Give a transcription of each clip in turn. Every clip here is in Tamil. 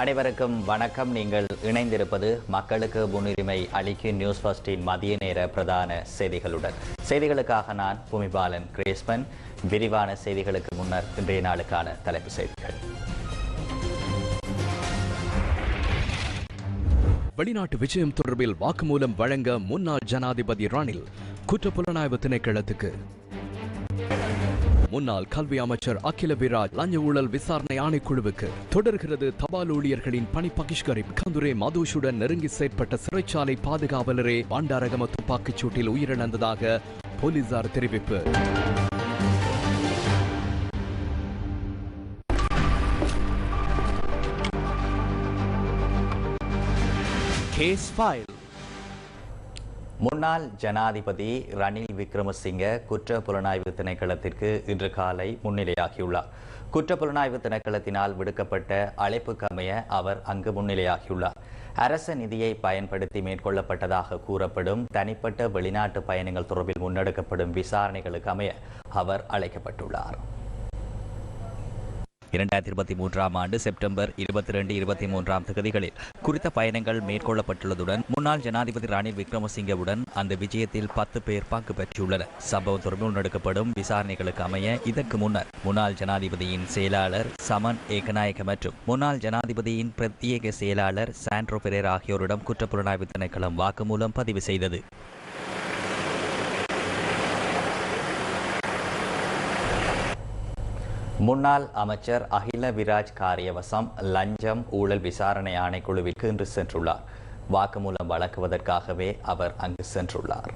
அனைவருக்கும் வணக்கம். நீங்கள் இணைந்திருப்பது மக்களுக்கு முன்னுரிமை அளிக்கும் நியூஸ் ஃபர்ஸ்டின் மதிய நேர பிரதான செய்திகளுடன். செய்திகளுக்காக நான் பூமிபாலன் கிரேஸ்மன். விரிவான செய்திகளுக்கு முன்னர் இன்றைய நாளுக்கான தலைப்பு செய்திகள். வெளிநாட்டு விஜயம் தொடர்பில் வாக்குமூலம் வழங்க முன்னாள் ஜனாதிபதி ரணில் குற்றப்புலனாய்வு திணைக்களத்துக்கு முன்னாள் கல்வி அமைச்சர் அகில விராஜ் லஞ்ச ஊழல் விசாரணை ஆணைக்குழுவுக்கு தொடர்கிறது தபால் ஊழியர்களின் பணி பகிஷ்கரி கந்துரே மதுஷுடன் நெருங்கி செயற்பட்ட சிறைச்சாலை பாதுகாவலரே பாண்டாரகம துப்பாக்கிச் சூட்டில் உயிரிழந்ததாக போலீசார் தெரிவிப்பு. கேஸ் ஃபைல் முன்னாள் ஜனாதிபதி ரணில் விக்ரமசிங்க குற்ற புலனாய்வு திணைக்களத்திற்கு இன்று காலை முன்னிலையாகியுள்ளார். குற்ற புலனாய்வு திணைக்களத்தினால் விடுக்கப்பட்ட அழைப்புக்கமைய அவர் அங்கு முன்னிலையாகியுள்ளார். அரச நிதியை பயன்படுத்தி மேற்கொள்ளப்பட்டதாக கூறப்படும் தனிப்பட்ட வெளிநாட்டு பயணங்கள் தொடர்பில் முன்னெடுக்கப்படும் விசாரணைகளுக்கு அமைய அவர் அழைக்கப்பட்டுள்ளார். இரண்டாயிரத்தி இருபத்தி மூன்றாம் ஆண்டு செப்டம்பர் இருபத்தி ரெண்டு இருபத்தி மூன்றாம் தேதிகளில் குறித்த பயணங்கள் மேற்கொள்ளப்பட்டுள்ளதுடன் முன்னாள் ஜனாதிபதி ரணில் விக்ரமசிங்கவுடன் அந்த விஜயத்தில் பத்து பேர் பங்கு பெற்றுள்ளனர். சம்பவம் தொடர்பில் நடக்கப்படும் விசாரணைகளுக்கு அமைய இதற்கு முன்னர் முன்னாள் ஜனாதிபதியின் செயலாளர் சமன் ஏகநாயக மற்றும் முன்னாள் ஜனாதிபதியின் பிரத்யேக செயலாளர் சாண்ட்ரோ பெரேர் ஆகியோரிடம் குற்றப்புலனாய்வு திணைக்களம் வாக்குமூலம் பதிவு செய்தது. முன்னாள் அமைச்சர் அகில விராஜ் காரியவசம் லஞ்சம் ஊழல் விசாரணை ஆணைக்குழுவிற்கு இன்று சென்றுள்ளார். வாக்குமூலம் வழங்குவதற்காகவே அவர் அங்கு சென்றுள்ளார்.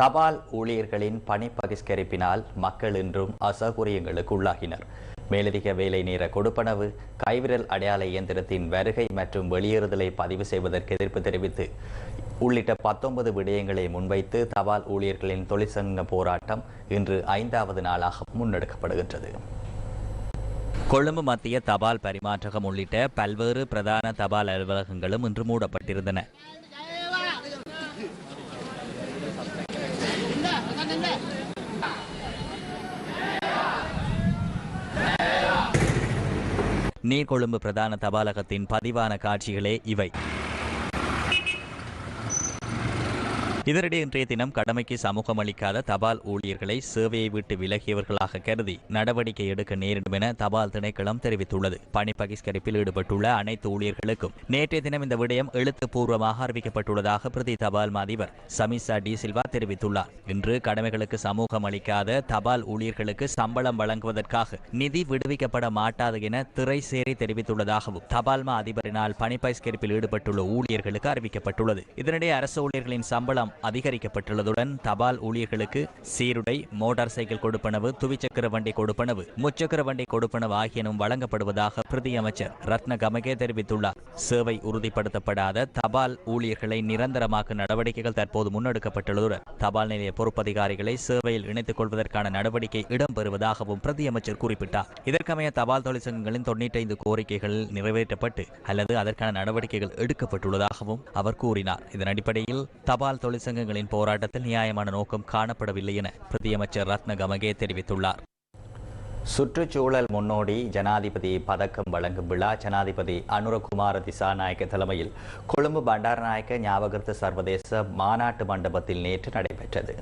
தபால் ஊழியர்களின் பணி பகிஷ்கரிப்பினால் மக்கள் இன்றும் அசௌகரியங்களுக்கு உள்ளாகினர். மேலதிக வேலை நேர கொடுப்பனவு கைவிரல் அடையாள இயந்திரத்தின் வருகை மற்றும் வெளியேறுதலை பதிவு செய்வதற்கு எதிர்ப்பு தெரிவித்து உள்ளிட்ட பத்தொன்பது விடயங்களை முன்வைத்து தபால் ஊழியர்களின் தொழிற்சங்க போராட்டம் இன்று ஐந்தாவது நாளாக முன்னெடுக்கப்படுகின்றது. கொழும்பு மத்திய தபால் பரிமாற்றகம் உள்ளிட்ட பல்வேறு பிரதான தபால் அலுவலகங்களும் இன்று மூடப்பட்டிருந்தன. நீர்கொழும்பு பிரதான தபாலகத்தின் பதிவான காட்சிகளே இவை. இதனிடையே இன்றைய தினம் கடமைக்கு சமூகம் அளிக்காத தபால் ஊழியர்களை சேவையை விட்டு விலகியவர்களாக கருதி நடவடிக்கை எடுக்க நேரிடும் என தபால் திணைக்களம் தெரிவித்துள்ளது. பணி பகிஷ்கரிப்பில் ஈடுபட்டுள்ள அனைத்து ஊழியர்களுக்கும் நேற்றைய தினம் இந்த விடயம் எழுத்துப்பூர்வமாக அறிவிக்கப்பட்டுள்ளதாக பிரதி தபால் அதிபர் சமிசா டி சில்வா தெரிவித்துள்ளார். இன்று கடமைகளுக்கு சமூகம் அளிக்காத தபால் ஊழியர்களுக்கு சம்பளம் வழங்குவதற்காக நிதி விடுவிக்கப்பட மாட்டாது என திரைசேரி தெரிவித்துள்ளதாகவும் தபால்மா அதிபரினால் பணி பகிஷ்கரிப்பில் ஈடுபட்டுள்ள ஊழியர்களுக்கு அறிவிக்கப்பட்டுள்ளது. இதனிடையே அரசு ஊழியர்களின் சம்பளம் அதிகரிக்கப்பட்டுள்ளதுடன் தபால் ஊழியர்களுக்கு சீருடை மோட்டார் சைக்கிள் கொடுப்பனவு துவிச்சக்கர வண்டி கொடுப்பனவு முச்சக்கர வண்டி கொடுப்பனவு ஆகியனும் வழங்கப்படுவதாக பிரதி அமைச்சர் ரத்ன கமகே தெரிவித்துள்ளார். சேவை உறுதிப்படுத்தப்படாத தபால் ஊழியர்களை நிரந்தரமாக்கும் நடவடிக்கைகள் தற்போது முன்னெடுக்கப்பட்டுள்ளதுடன் தபால் நிலைய பொறுப்பதிகாரிகளை சேவையில் இணைத்துக் கொள்வதற்கான நடவடிக்கை இடம்பெறுவதாகவும் பிரதி அமைச்சர் குறிப்பிட்டார். இதற்கமைய தபால் தொழிற்சங்கங்களின் தொண்ணூற்றைந்து கோரிக்கைகள் நிறைவேற்றப்பட்டு அல்லது அதற்கான நடவடிக்கைகள் எடுக்கப்பட்டுள்ளதாகவும் அவர் கூறினார். இதன் அடிப்படையில் தபால் தொழில் தொழிற்சங்கங்களின் போராட்டத்தில் நியாயமான நோக்கம் காணப்படவில்லை என பிரதியமைச்சர் ரத்ன கமகே தெரிவித்துள்ளார். சுற்றுச்சூழல் முன்னோடி ஜனாதிபதி பதக்கம் வழங்கும் விழா ஜனாதிபதி அனுரகுமார திசாநாயக்க தலைமையில் கொழும்பு பண்டாரநாயக்க ஞாபகர்த்த சர்வதேச மாநாட்டு மண்டபத்தில் நேற்று நடைபெற்றது.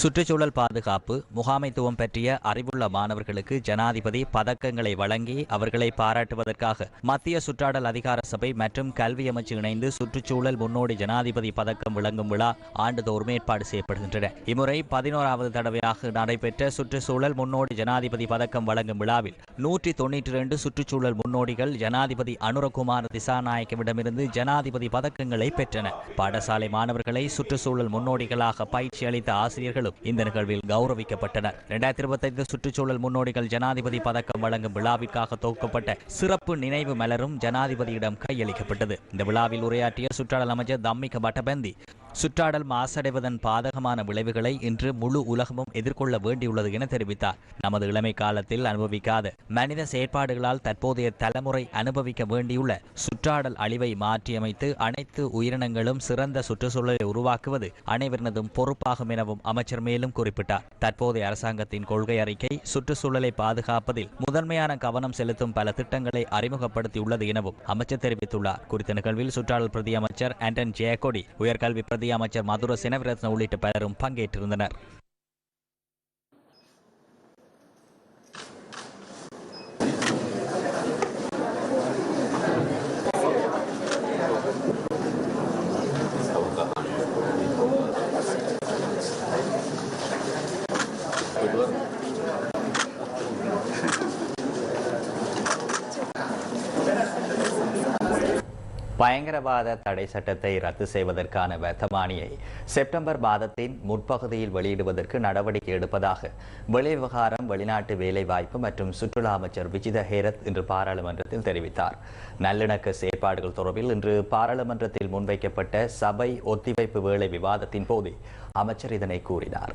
சுற்றுச்சூழல் பாதுகாப்பு முகாமைத்துவம் பற்றிய அறிவுள்ள மாணவர்களுக்கு ஜனாதிபதி பதக்கங்களை வழங்கி அவர்களை பாராட்டுவதற்காக மத்திய சுற்றாடல் அதிகார சபை மற்றும் கல்வி அமைச்சு இணைந்து சுற்றுச்சூழல் முன்னோடி ஜனாதிபதி பதக்கம் வழங்கும் விழா ஆண்டுதோறும் ஏற்பாடு செய்யப்படுகின்றன. இம்முறை பதினோராவது தடவையாக நடைபெற்ற சுற்றுச்சூழல் முன்னோடி ஜனாதிபதி பதக்கம் வழங்கும் விழாவில் நூற்றி தொன்னூற்றி இரண்டு சுற்றுச்சூழல் முன்னோடிகள் ஜனாதிபதி அனுரகுமார் திசாநாயக்கவிடமிருந்து ஜனாதிபதி பதக்கங்களை பெற்றனர். பாடசாலை மாணவர்களை சுற்றுச்சூழல் முன்னோடிகளாக பயிற்சி அளித்த ஆசிரியர்கள் ஆசிரியர்களும் இந்த நிகழ்வில் கௌரவிக்கப்பட்டனர் இரண்டாயிரத்தி இருபத்தைந்து சுற்றுச்சூழல் முன்னோடிகள் ஜனாதிபதி பதக்கம் வழங்கும் விழாவிற்காக தொகுக்கப்பட்ட சிறப்பு நினைவு மலரும் ஜனாதிபதியிடம் கையளிக்கப்பட்டது. இந்த விழாவில் உரையாற்றிய சுற்றுலா அமைச்சர் தம்மிக பட்டபந்தி சுற்றாடல் மாசடைவதன் பாதகமான விளைவுகளை இன்று முழு உலகமும் எதிர்கொள்ள வேண்டியுள்ளது என தெரிவித்தார். நமது இளமை காலத்தில் அனுபவிக்காத மனித செயற்பாடுகளால் தற்போதைய தலைமுறை அனுபவிக்க வேண்டியுள்ள சுற்றாடல் அழிவை மாற்றியமைத்து அனைத்து உயிரினங்களும் சிறந்த சுற்றுச்சூழலை உருவாக்குவது அனைவரினதும் பொறுப்பாகும் எனவும் அமைச்சர் மேலும் குறிப்பிட்டார். தற்போதைய அரசாங்கத்தின் கொள்கை அறிக்கை சுற்றுச்சூழலை பாதுகாப்பதில் முதன்மையான கவனம் செலுத்தும் பல திட்டங்களை அறிமுகப்படுத்தியுள்ளது எனவும் அமைச்சர் தெரிவித்துள்ளார். குறித்த நிகழ்வில் சுற்றாடல் பிரதி அமைச்சர் ஆண்டன் ஜெயக்கொடி உயர்கல்வி பிரதி அமைச்சர் மதுர சினவிரத்ன உள்ளிட்ட பலரும் பங்கேற்றிருந்தனர். பயங்கரவாத தடை சட்டத்தை ரத்து செய்வதற்கான வர்த்தமானியை செப்டம்பர் மாதத்தின் முற்பகுதியில் வெளியிடுவதற்கு நடவடிக்கை எடுப்பதாக வெளிவிவகாரம் வெளிநாட்டு வேலைவாய்ப்பு மற்றும் சுற்றுலா அமைச்சர் விஜித ஹேரத் இன்று பாராளுமன்றத்தில் தெரிவித்தார். நல்லிணக்க செயற்பாடுகள் தொடர்பில் இன்று பாராளுமன்றத்தில் முன்வைக்கப்பட்ட சபை ஒத்திவைப்பு வேலை விவாதத்தின் போது அமைச்சர் இதனை கூறினார்.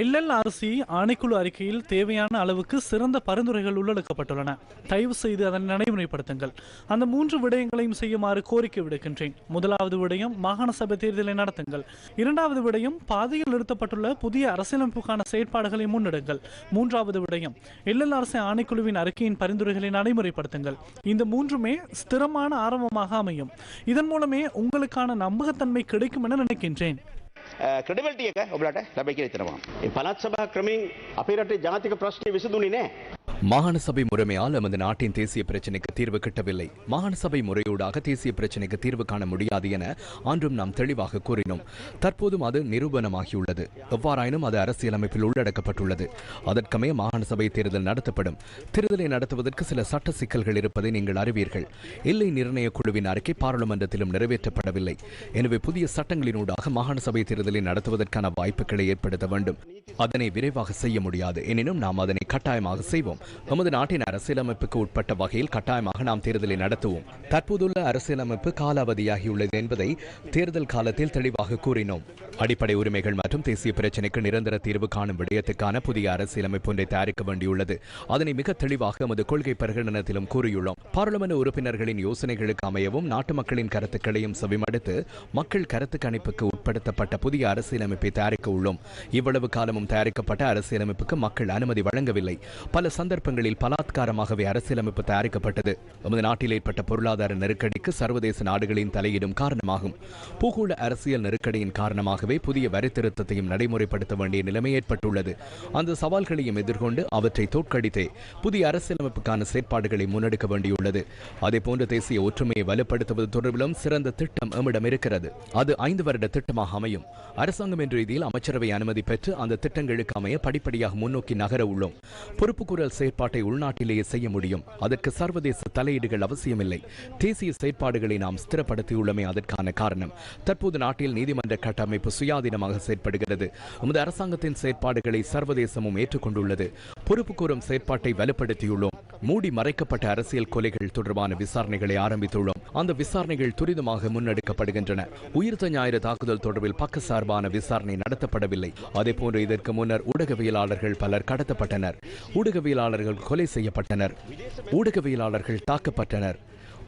எல்எல்ஆர்சி ஆணைக்குழு அறிக்கையில் தேவையான அளவுக்கு சிறந்த பரிந்துரைகள் உள்ளடக்கப்பட்டுள்ளன. தயவு செய்து அதனை நடைமுறைப்படுத்துங்கள். அந்த மூன்று விடயங்களையும் செய்யுமாறு கோரிக்கை விடுக்கின்றேன். முதலாவது விடயம் மாகாண சபை தேர்தலை நடத்துங்கள். இரண்டாவது விடயம் பாதையில் நிறுத்தப்பட்டுள்ள புதிய அரசியலமைப்புக்கான செயற்பாடுகளை முன்னெடுங்கள். மூன்றாவது விடயம் எல்எல்ஆர்சி ஆணைக்குழுவின் அறிக்கையின் பரிந்துரைகளை நடைமுறைப்படுத்துங்கள். இந்த மூன்றுமே ஸ்திரமான ஆரம்பமாக அமையும். இதன் மூலமே உங்களுக்கான நம்பகத்தன்மை கிடைக்கும் என நினைக்கின்றேன். Uh, ක්‍රඩිවල්ටිය එක ඔබලට ලැබයි කියලා හිතනවා. ඒ පළත් සභා ක්‍රමෙන් අපේ රටේ ජාතික ප්‍රශ්නය විසඳුනේ නෑ. மாகாண சபை முறைமையால் எமது நாட்டின் தேசிய பிரச்சினைக்கு தீர்வு கிட்டவில்லை. மாகாண சபை முறையூடாக தேசிய பிரச்சினைக்கு தீர்வு காண முடியாது என அன்றும் நாம் தெளிவாக கூறினோம். தற்போதும் அது நிரூபணமாகியுள்ளது. எவ்வாறாயினும் அது அரசியலமைப்பில் உள்ளடக்கப்பட்டுள்ளது. அதற்கமே மாகாண சபை தேர்தல் நடத்தப்படும். தேர்தலை நடத்துவதற்கு சில சட்ட சிக்கல்கள் இருப்பதை நீங்கள் அறிவீர்கள். எல்லை நிர்ணய குழுவின் அறிக்கை பாராளுமன்றத்திலும் நிறைவேற்றப்படவில்லை. எனவே புதிய சட்டங்களினூடாக மாகாண சபை தேர்தலை நடத்துவதற்கான வாய்ப்புகளை ஏற்படுத்த வேண்டும். அதனை விரைவாக செய்ய முடியாது. எனினும் நாம் அதனை கட்டாயமாக செய்வோம். நமது நாட்டின் அரசியலமைப்புக்கு உட்பட்ட வகையில் கட்டாயமாக நாம் தேர்தலை நடத்துவோம். தற்போதுள்ள அரசியலமைப்பு காலாவதியாகியுள்ளது என்பதை தேர்தல் காலத்தில் தெளிவாக கூறினோம். அடிப்படை உரிமைகள் மற்றும் தேசிய பிரச்சினைக்கு நிரந்தர தீர்வு காணும் விடயத்துக்கான புதிய அரசியலமைப்பு ஒன்றை தயாரிக்க வேண்டியுள்ளது. அதனை மிக தெளிவாக எமது கொள்கை பிரகடனத்திலும் கூறியுள்ளோம். பாராளுமன்ற உறுப்பினர்களின் யோசனைகளுக்கு அமையவும் நாட்டு மக்களின் கருத்துக்களையும் செவிமடுத்து மக்கள் கருத்து கணிப்புக்கு உட்படுத்தப்பட்ட புதிய அரசியலமைப்பை தயாரிக்க உள்ளோம். இவ்வளவு காலமும் தயாரிக்கப்பட்ட அரசியலமைப்புக்கு மக்கள் அனுமதி வழங்கவில்லை. பல சந்தர்ப்பங்களில் பலாத்காரமாகவே அரசியலமைப்பு தயாரிக்கப்பட்டது. நமது நாட்டில் ஏற்பட்ட பொருளாதார நெருக்கடிக்கு சர்வதேச நாடுகளின் தலையீடும் காரணமாகும். பூகோள அரசியல் நெருக்கடியின் காரணமாகவே புதிய வரி திருத்தத்தையும் நடைமுறைப்படுத்த வேண்டிய நிலைமை ஏற்பட்டுள்ளது. அந்த சவால்களையும் எதிர்கொண்டு அவற்றை தோற்கடித்தே புதிய அரசியலமைப்புக்கான செயற்பாடுகளை முன்னெடுக்க வேண்டியுள்ளது. அதேபோன்று தேசிய ஒற்றுமையை வலுப்படுத்துவது தொடர்பிலும் சிறந்த திட்டம் எம்மிடம் இருக்கிறது. அது ஐந்து வருட திட்டமாக அமையும். அரசாங்கம் என்ற ரீதியில் அமைச்சரவை அனுமதி பெற்று அந்த திட்டங்களுக்கு அமைய படிப்படியாக முன்னோக்கி நகர உள்ளோம். பொறுப்புக்கூறல் செயற்பாட்டை உள்நாட்டிலேயே செய்ய முடியும். அதற்கு சர்வதேச தலையீடுகள் அவசியமில்லை. தேசிய செயற்பாடுகளை நாம் ஸ்திரப்படுத்தியுள்ளமே அதற்கான காரணம். தற்போது நாட்டில் நீதிமன்ற கட்டமைப்பு சுயாதீனமாக செயற்படுகிறது. நமது அரசாங்கத்தின் செயற்பாடுகளை சர்வதேசமும் ஏற்றுக்கொண்டுள்ளது. பொறுப்பு கூறும் செயற்பாட்டை வலுப்படுத்தியுள்ளோம். மூடி மறைக்கப்பட்ட அரசியல் கொலைகள் தொடர்பான விசாரணைகளை ஆரம்பித்துள்ளோம். அந்த விசாரணைகள் துரிதமாக முன்னெடுக்கப்படுகின்றன. உயிர்த்த ஞாயிறு தாக்குதல் தொடர்பில் பக்கசார்பான விசாரணை நடத்தப்படவில்லை. அதேபோன்று இதற்கு முன்னர் ஊடகவியலாளர்கள் பலர் கடத்தப்பட்டனர். ஊடகவியலாளர்கள் கொலை செய்யப்பட்டனர். ஊடகவியலாளர்கள் தாக்கப்பட்டனர்.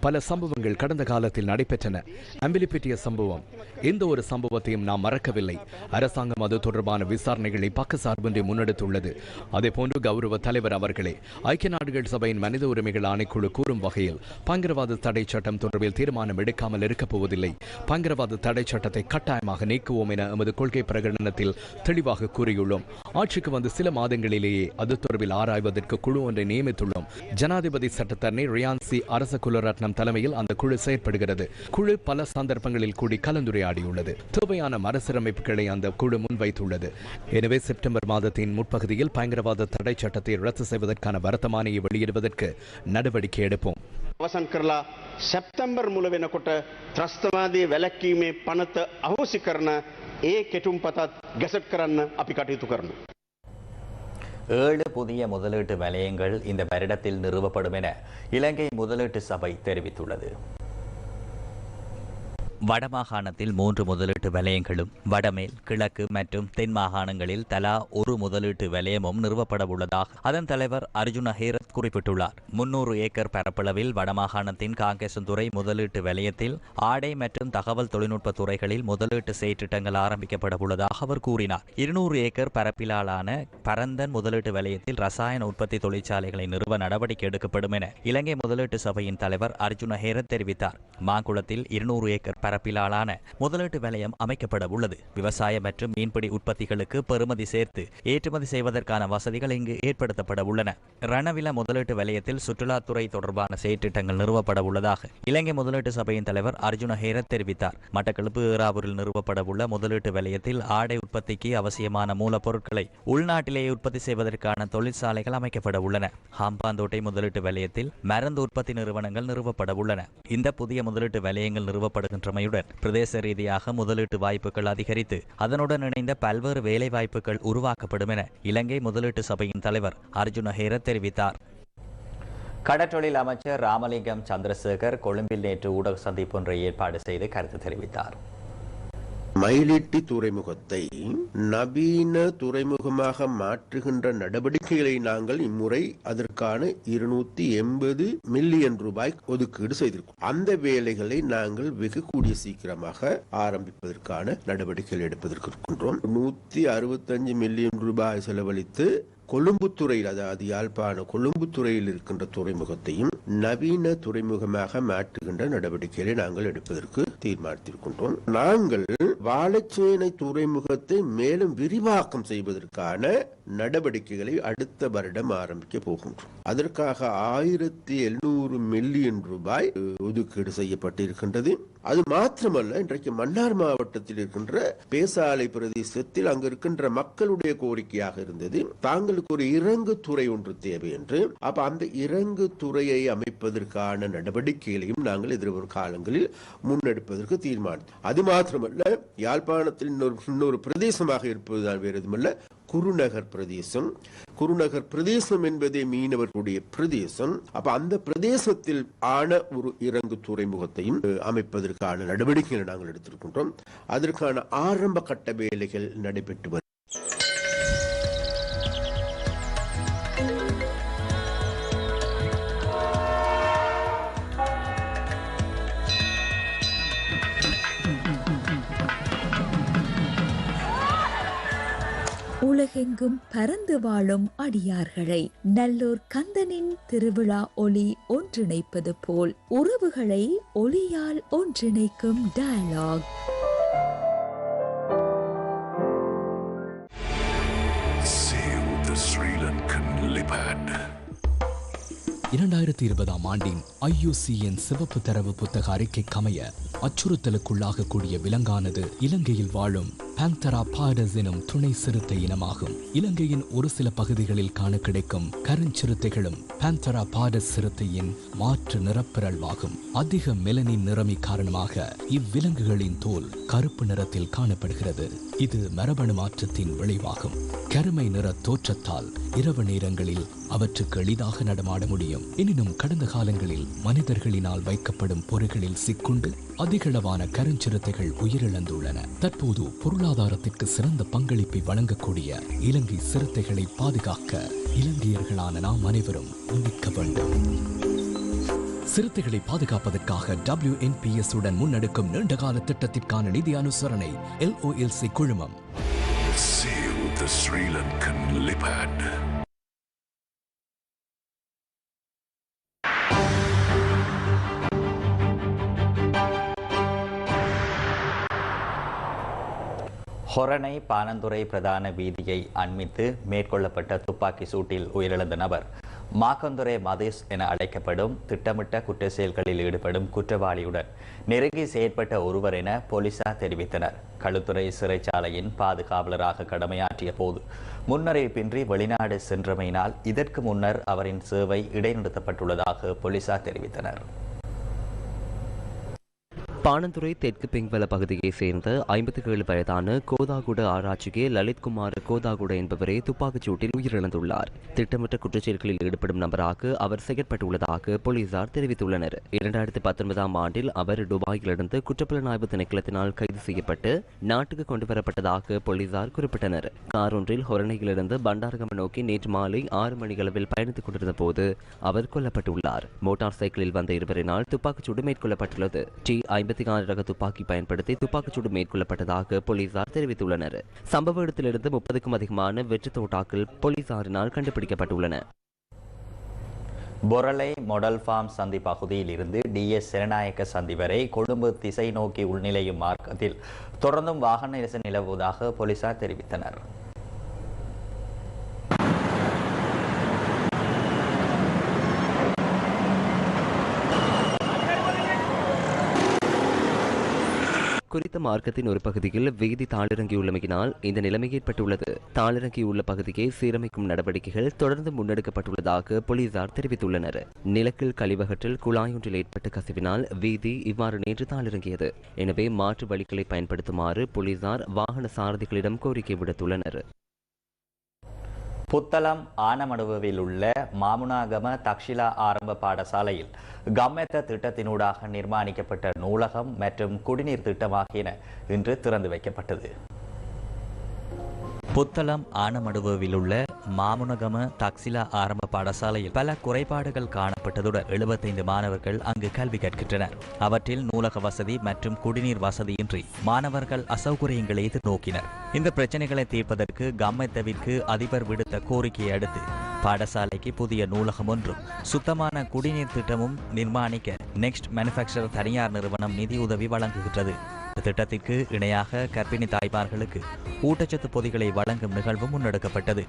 பல சம்பவங்கள் கடந்த காலத்தில் நடைபெற்றன. அம்பிலிப்பிட்டிய சம்பவம். எந்த ஒரு சம்பவத்தையும் நாம் மறக்கவில்லை. அரசாங்கம் அது தொடர்பான விசாரணைகளை பக்கசார்பின்றி முன்னெடுத்துள்ளது. அதேபோன்று கௌரவ தலைவர் அவர்களே ஐக்கிய நாடுகள் சபையின் மனித உரிமைகள் ஆணைக்குழு கூறும் வகையில் பயங்கரவாத தடை சட்டம் தொடர்பில் தீர்மானம் எடுக்காமல் இருக்கப் போவதில்லை. பயங்கரவாத தடை சட்டத்தை கட்டாயமாக நீக்குவோம் என எமது கொள்கை பிரகடனத்தில் தெளிவாக கூறியுள்ளோம். ஆட்சிக்கு வந்து சில மாதங்களிலேயே அது தொடர்பில் ஆராய்வதற்கு குழு ஒன்றை நியமித்துள்ளோம். ஜனாதிபதி சட்டத்தரணி ரியான்சி அரச குலரத்ன குலரத்னம் தலைமையில் அந்த குழு செயற்படுகிறது குழு பல சந்தர்ப்பங்களில் கூடி கலந்துரையாடியுள்ளது தேவையான மறுசீரமைப்புகளை அந்த குழு முன்வைத்துள்ளது எனவே செப்டம்பர் மாதத்தின் முற்பகுதியில் பயங்கரவாத தடை சட்டத்தை ரத்து செய்வதற்கான வர்த்தமானியை வெளியிடுவதற்கு நடவடிக்கை எடுப்போம் අවසන් කරලා සැප්තැම්බර් මුල වෙනකොට ත්‍රස්තවාදී වැලැක්වීමේ පනත අහෝසි කරන ඒ කෙටුම් පතත් ගැසට් කරන්න අපි කටයුතු කරනවා. ஏழு புதிய முதலீட்டு வலயங்கள் இந்த வருடத்தில் நிறுவப்படும் என இலங்கை முதலீட்டு சபை தெரிவித்துள்ளது. வடமாகாணத்தில் மூன்று முதலீட்டு வலயங்களும் வடமேல் கிழக்கு மற்றும் தென் மாகாணங்களில் தலா ஒரு முதலீட்டு வலயமும் நிறுவப்பட உள்ளதாக அதன் தலைவர் அர்ஜுன ஹேரத் குறிப்பிட்டுள்ளார். முன்னூறு ஏக்கர் பரப்பளவில் வடமாகாணத்தின் காங்கேசந்துறை முதலீட்டு வலயத்தில் ஆடை மற்றும் தகவல் தொழில்நுட்ப துறைகளில் முதலீட்டு செயற்றிட்டங்கள் ஆரம்பிக்கப்பட உள்ளதாக அவர் கூறினார். இருநூறு ஏக்கர் பரப்பிலான பரந்தன் முதலீட்டு வலயத்தில் ரசாயன உற்பத்தி தொழிற்சாலைகளை நிறுவ நடவடிக்கை எடுக்கப்படும் என இலங்கை முதலீட்டு சபையின் தலைவர் அர்ஜுன ஹேரத் தெரிவித்தார். மாங்குளத்தில் இருநூறு ஏக்கர் பரப்பிலான முதலீட்டு வலயம் அமைக்கப்பட உள்ளது. விவசாய மற்றும் மீன்பிடி உற்பத்திகளுக்கு பெறுமதி சேர்த்து ஏற்றுமதி செய்வதற்கான வசதிகள் இங்கு ஏற்படுத்தப்பட உள்ளன. ரணவில முதலீட்டு வலயத்தில் சுற்றுலாத்துறை தொடர்பான செயற்றிட்டங்கள் நிறுவப்பட உள்ளதாக இலங்கை முதலீட்டு சபையின் தலைவர் அர்ஜுன ஹேரத் தெரிவித்தார். மட்டக்களப்பு ஏறாவூரில் நிறுவப்பட உள்ள முதலீட்டு வலயத்தில் ஆடை உற்பத்திக்கு அவசியமான மூலப்பொருட்களை உள்நாட்டிலேயே உற்பத்தி செய்வதற்கான தொழிற்சாலைகள் அமைக்கப்பட உள்ளன. ஹாம்பாந்தோட்டை முதலீட்டு வலயத்தில் மருந்து உற்பத்தி நிறுவனங்கள் நிறுவப்பட உள்ளன. இந்த புதிய முதலீட்டு வலயங்கள் நிறுவப்படுகின்றமையுடன் பிரதேச ரீதியாக முதலீட்டு வாய்ப்புகள் அதிகரித்து அதனுடன் இணைந்த பல்வேறு வேலை வாய்ப்புகள் உருவாக்கப்படும் என இலங்கை முதலீட்டு சபையின் தலைவர் அர்ஜுன ஹேர தெரிவித்தார். கடற்றொழில் அமைச்சர் ராமலிங்கம் சந்திரசேகர் கொழும்பில் நேற்று ஊடக சந்திப்பு ஒன்றை ஏற்பாடு செய்து கருத்து தெரிவித்தார். மயிலிட்டி துறைமுகத்தை நவீன துறைமுகமாக மாற்றுகின்ற நடவடிக்கைகளை நாங்கள் இம்முறை அதற்கான இருநூத்தி எண்பது மில்லியன் ரூபாய் ஒதுக்கீடு செய்திருக்கோம். அந்த வேலைகளை நாங்கள் வெகு கூடிய சீக்கிரமாக ஆரம்பிப்பதற்கான நடவடிக்கைகள் எடுப்பதற்கு இருக்கின்றோம். நூத்தி அறுபத்தஞ்சு மில்லியன் ரூபாய் செலவழித்து கொழும்புத்துறையில் அதாவது யாழ்ப்பாண கொழும்புத்துறையில் இருக்கின்ற துறைமுகத்தையும் நவீன துறைமுகமாக மாற்றுகின்ற நடவடிக்கைகளை நாங்கள் எடுப்பதற்கு தீர்மானித்திருக்கின்றோம். நாங்கள் வாழைச்சேனை துறைமுகத்தை மேலும் விரிவாக்கம் செய்வதற்கான நடவடிக்கைகளை அடுத்த வருடம் ஆரம்பிக்க போகின்றோம். அதற்காக ஆயிரத்தி எழுநூறு மில்லியன் ரூபாய் ஒதுக்கீடு செய்யப்பட்டிருக்கின்றது. அது மாத்திரமல்ல இன்றைக்கு மன்னார் மாவட்டத்தில் இருக்கின்ற பேசாலை பிரதேசத்தில் அங்கு இருக்கின்ற மக்களுடைய கோரிக்கையாக இருந்தது. தாங்களுக்கு ஒரு இறங்கு துறை ஒன்று தேவை என்று. அப்ப அந்த இறங்கு துறையை அமைப்பதற்கான நடவடிக்கைகளையும் நாங்கள் எதிர்வரும் காலங்களில் முன்னெடுப்பதற்கு தீர்மானம் அது மாத்திரமல்ல யாழ்ப்பாணத்தில் இன்னொரு இன்னொரு பிரதேசமாக இருப்பதுதான் வேறு எதுவுமல்ல குருநகர் பிரதேசம் குருநகர் பிரதேசம் என்பதே மீனவர்களுடைய பிரதேசம் அப்ப அந்த பிரதேசத்தில் ஆன ஒரு இறங்கு துறைமுகத்தையும் அமைப்பதற்கான நடவடிக்கைகளை நாங்கள் எடுத்திருக்கின்றோம் அதற்கான ஆரம்ப கட்ட வேலைகள் நடைபெற்று வருகிறது. உலகெங்கும் பறந்து வாழும் அடியார்களை நல்லூர் கந்தனின் திருவிழா ஒளி ஒன்றிணைப்பது போல் உறவுகளை ஒளியால் ஒன்றிணைக்கும் டயலாக் இரண்டாயிரத்தி இருபதாம் ஆண்டின் ஐயூசிஎன் சிவப்பு தரவு புத்தக அறிக்கைக்கமைய அச்சுறுத்தலுக்குள்ளாக அச்சுறுத்தலுக்குள்ளாகக்கூடிய விலங்கானது இலங்கையில் வாழும் பாந்தரா பாடஸ் எனும் துணை சிறுத்தை இனமாகும். இலங்கையின் ஒரு சில பகுதிகளில் காண கிடைக்கும் கருஞ்சிறுத்தைகளும் பாந்தரா பாடஸ் சிறுத்தையின் மாற்று நிறப்பிறழ்வாகும். அதிக மெலனின் நிறமி காரணமாக இவ்விலங்குகளின் தோல் கருப்பு நிறத்தில் காணப்படுகிறது. இது மரபணு மாற்றத்தின் விளைவாகும். கருமை நிற தோற்றத்தால் இரவு நேரங்களில் அவற்றுக்கு எளிதாக நடமாட முடியும். எனினும் கடந்த காலங்களில் மனிதர்களினால் வைக்கப்படும் பொறிகளில் சிக்குண்டு அதிகளவான கருஞ்சிறுத்தைகள் உயிரிழந்துள்ளன. தற்போது பொருளாதாரத்திற்கு சிறந்த பங்களிப்பை வழங்கக்கூடிய இலங்கை சிறுத்தைகளை பாதுகாக்க இலங்கையர்களான நாம் அனைவரும் ஒன்றிக்க வேண்டும். சிறுத்தைகளை பாதுகாப்பதற்காக டபிள்யூ என்பிஎஸ் உடன் முன்னெடுக்கும் நீண்டகால திட்டத்திற்கான நிதி அனுசரணை எல்ஓஎல்சி குழுமம். See. The Sri Lankan lipad. Horana Panadura பிரதான வீதியை அண்மித்து மேற்கொள்ளப்பட்ட துப்பாக்கி சூட்டில் உயிரிழந்த நபர் மாக்கந்துரை மதேஸ் என அழைக்கப்படும் திட்டமிட்ட குற்ற செயல்களில் ஈடுபடும் குற்றவாளியுடன் நெருங்கி செயற்பட்ட ஒருவர் என போலீசார் தெரிவித்தனர். களுத்துறை சிறைச்சாலையின் பாதுகாவலராக கடமையாற்றிய போது முன்னறிவிப்பின்றி வெளிநாடு சென்றமையினால் இதற்கு முன்னர் அவரின் சேவை இடைநிறுத்தப்பட்டுள்ளதாக போலீசார் தெரிவித்தனர். பாணந்துறை தெற்கு பிங்வல பகுதியைச் சேர்ந்த ஐம்பத்தி ஏழு வயதான கோதாகுட ஆராய்ச்சிகே லலித்குமார் கோதாகுட என்பவரே துப்பாக்கிச் சூட்டில் உயிரிழந்துள்ளார். திட்டமிட்ட குற்றச்செயல்களில் ஈடுபடும் நபராக அவர் செயற்பட்டுள்ளதாக போலீசார் தெரிவித்துள்ளனர். இரண்டாயிரத்தி பத்தொன்பதாம் ஆண்டில் அவர் துபாயிலிருந்து குற்றப்புலனாய்வு திணைக்களத்தினால் கைது செய்யப்பட்டு நாட்டுக்கு கொண்டுவரப்பட்டதாக போலீசார் குறிப்பிட்டனர். கார் ஒன்றில் ஹொரணையிலிருந்து பண்டாரகம் நோக்கி நேற்று மாலை ஆறு மணியளவில் பயணித்துக் கொண்டிருந்த போது அவர் கொல்லப்பட்டுள்ளார். மோட்டார் சைக்கிளில் வந்த இருவரினால் துப்பாக்கிச்சூடு மேற்கொள்ளப்பட்டுள்ளது. டி ஐம்பத்தி ஆறு ரக துப்பாக்கி பயன்படுத்தி துப்பாக்கிச்சூடு மேற்கொள்ளப்பட்டதாக போலீசார் தெரிவித்துள்ளனர். சம்பவ இடத்திலிருந்து முப்பதுக்கும் அதிகமான வெற்று தோட்டாக்கள் போலீசாரினால் கண்டுபிடிக்கப்பட்டுள்ளன. பொரளை மொடல் ஃபார்ம் சந்தி பகுதியில் இருந்து டிஎஸ் சிறநாயக்க சந்தி வரை கொழும்பு திசை நோக்கி உள்நிலையும் மார்க்கத்தில் தொடர்ந்தும் வாகன நெரிசல் நிலவுவதாக போலீசார் தெரிவித்தனர். குறித்த மார்க்கத்தின் ஒரு பகுதியில் வீதி தாளிறங்கியுள்ளமையினால் இந்த நிலைமை ஏற்பட்டுள்ளது. தாளிறங்கியுள்ள பகுதியை சீரமைக்கும் நடவடிக்கைகள் தொடர்ந்து முன்னெடுக்கப்பட்டுள்ளதாக போலீசார் தெரிவித்துள்ளனர். நிலக்கில் கழிவகற்றில் குழாயொன்றில் ஏற்பட்ட கசிவினால் வீதி இவ்வாறு நேற்று தாளிறங்கியது. எனவே மாற்று வழிகளை பயன்படுத்துமாறு போலீசார் வாகன சாரதிகளிடம் கோரிக்கை விடுத்துள்ளனர். புத்தளம் ஆனமடுவில் உள்ள மாமுனாகம தக்ஷிலா ஆரம்ப பாடசாலையில் கம்மெத்த திட்டத்தினூடாக நிர்மாணிக்கப்பட்ட நூலகம் மற்றும் குடிநீர் திட்டம் ஆகியன இன்று திறந்து வைக்கப்பட்டது. புத்தளம் ஆனமடுவில் உள்ள மாமுனகம தக்சிலா ஆரம்ப பாடசாலையில் பல குறைபாடுகள் காணப்பட்டதுடன் எழுபத்தைந்து மாணவர்கள் அங்கு கல்வி கற்கின்றனர். அவற்றில் நூலக வசதி மற்றும் குடிநீர் வசதியின்றி மாணவர்கள் அசௌகரியங்களை எதிர்நோக்கினர் இந்த பிரச்சனைகளை தீர்ப்பதற்கு கம்மெத்தவிற்கு அதிபர் விடுத்த கோரிக்கையை அடுத்து பாடசாலைக்கு புதிய நூலகம் ஒன்றும் சுத்தமான குடிநீர் திட்டமும் நிர்மாணிக்க நெக்ஸ்ட் மேனுஃபேக்சர் தனியார் நிறுவனம் நிதியுதவி வழங்குகின்றது. திட்டத்திற்கு இணையாக கர்ப்பிணி தாய்மார்களுக்கு ஊட்டச்சத்து பொதிகளை வழங்கும் நிகழ்வு முன்னெடுக்கப்பட்டது.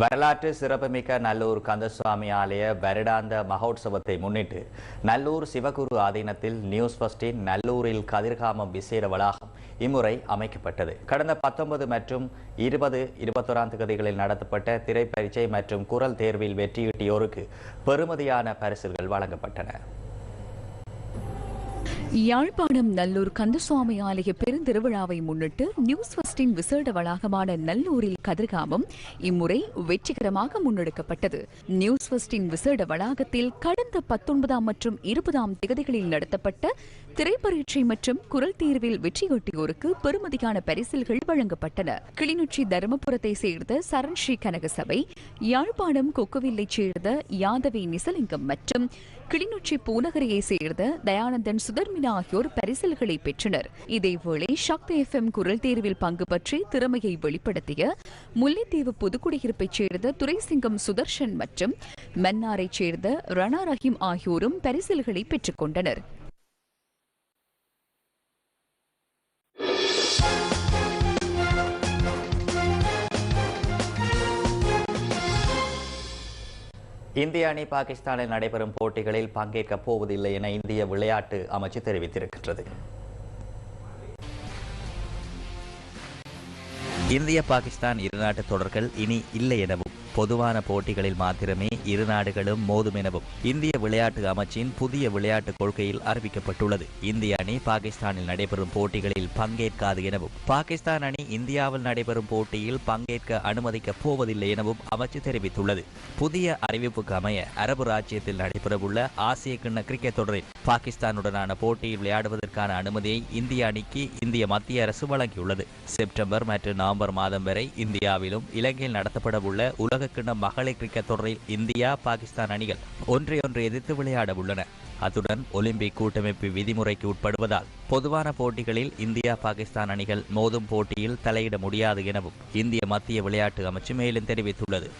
வரலாற்று சிறப்புமிக்க நல்லூர் கந்தசுவாமி ஆலய வருடாந்த மகோத்சவத்தை முன்னிட்டு நல்லூர் சிவகுரு ஆதீனத்தில் நியூஸ் ஃபஸ்டின் நல்லூரில் கதிர்காமம் விசேட வளாகம் இம்முறை அமைக்கப்பட்டது. கடந்த பத்தொன்பது மற்றும் இருபது இருபத்தொராம் தேதிகளில் நடத்தப்பட்ட திரைப்பயிற்சி மற்றும் குரல் தேர்வில் வெற்றியீட்டியோருக்கு பெறுமதியான பரிசுகள் வழங்கப்பட்டன. யாழ்ப்பாணம் நல்லூர் கந்தசுவாமி ஆலய பெருந்திருவிழாவை முன்னிட்டு நியூஸ் ஃபஸ்டின் விசேட வளாகமான நல்லூரில் கதிர்காமம் இம்முறை வெற்றிகரமாக முன்னெடுக்கப்பட்டது. நியூஸ் ஃபஸ்டின் விசேட வளாகத்தில் கடந்த பத்தொன்பதாம் மற்றும் இருபதாம் திகதிகளில் நடத்தப்பட்ட திரைப்பரீட்சை மற்றும் குரல் தேர்வில் வெற்றியொட்டியோருக்கு பெருமதியான பரிசில்கள் வழங்கப்பட்டன. கிளிநொச்சி தருமபுரத்தை சேர்ந்த சரண் ஸ்ரீ கனகசபை யாழ்ப்பாணம் கொக்குவில்லைச் சேர்ந்த யாதவி நிசலிங்கம் மற்றும் கிளிநொச்சி பூநகரையை சேர்ந்த தயானந்தன் சுதர்மினா ஆகியோர் பரிசில்களை பெற்றனர். இதேவேளை சக்தி எஃப்எம் குரல் தேர்வில் பங்கு பற்றி திறமையை வெளிப்படுத்திய முல்லைத்தீவு புதுக்குடியிருப்பைச் சேர்ந்த துரைசிங்கம் சுதர்ஷன் மற்றும் மன்னாரைச் சேர்ந்த ரணா ரஹீம் ஆகியோரும் பரிசில்களை பெற்றுக் இந்திய அணி பாகிஸ்தானில் நடைபெறும் போட்டிகளில் பங்கேற்கப் போவதில்லை என இந்திய விளையாட்டு அமைச்சு தெரிவித்திருக்கின்றது. இந்திய பாகிஸ்தான் இருநாட்டு தொடர்கள் இனி இல்லை எனவும் பொதுவான போட்டிகளில் மாத்திரமே இரு நாடுகளும் மோதும் எனவும் இந்திய விளையாட்டு அமைச்சின் புதிய விளையாட்டு கொள்கையில் அறிவிக்கப்பட்டுள்ளது. இந்திய அணி பாகிஸ்தானில் நடைபெறும் போட்டிகளில் பங்கேற்காது எனவும் பாகிஸ்தான் அணி இந்தியாவில் நடைபெறும் போட்டியில் பங்கேற்க அனுமதிக்கப் போவதில்லை எனவும் அமைச்சு தெரிவித்துள்ளது. புதிய அறிவிப்புக்கு அமைய அரபு ராஜ்யத்தில் நடைபெறவுள்ள ஆசிய கிண்ண கிரிக்கெட் தொடரில் பாகிஸ்தானுடனான போட்டியில் விளையாடுவதற்கான அனுமதியை இந்திய அணிக்கு இந்திய மத்திய அரசு வழங்கியுள்ளது. செப்டம்பர் மற்றும் நவம்பர் மாதம் வரை இந்தியாவிலும் இலங்கையில் நடத்தப்படவுள்ள உலக உலகக்கிண்ண மகளிர் கிரிக்கெட் தொடரில் இந்தியா பாகிஸ்தான் அணிகள் ஒன்றையொன்று எதிர்த்து விளையாட உள்ளன. அத்துடன் ஒலிம்பிக் கூட்டமைப்பு விதிமுறைக்கு உட்படுவதால் பொதுவான போட்டிகளில் இந்தியா பாகிஸ்தான் அணிகள் மோதும் போட்டியில் தலையிட முடியாது எனவும் இந்திய மத்திய விளையாட்டு அமைச்சு மேலும் தெரிவித்துள்ளது.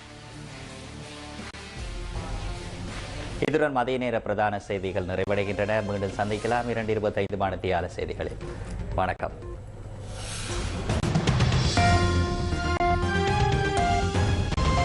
இதுடன் மதிய நேர பிரதான செய்திகள் நிறைவடைகின்றன. மீண்டும் சந்திக்கலாம். இரண்டு இருபத்தைந்து மாநில செய்திகளில். வணக்கம்.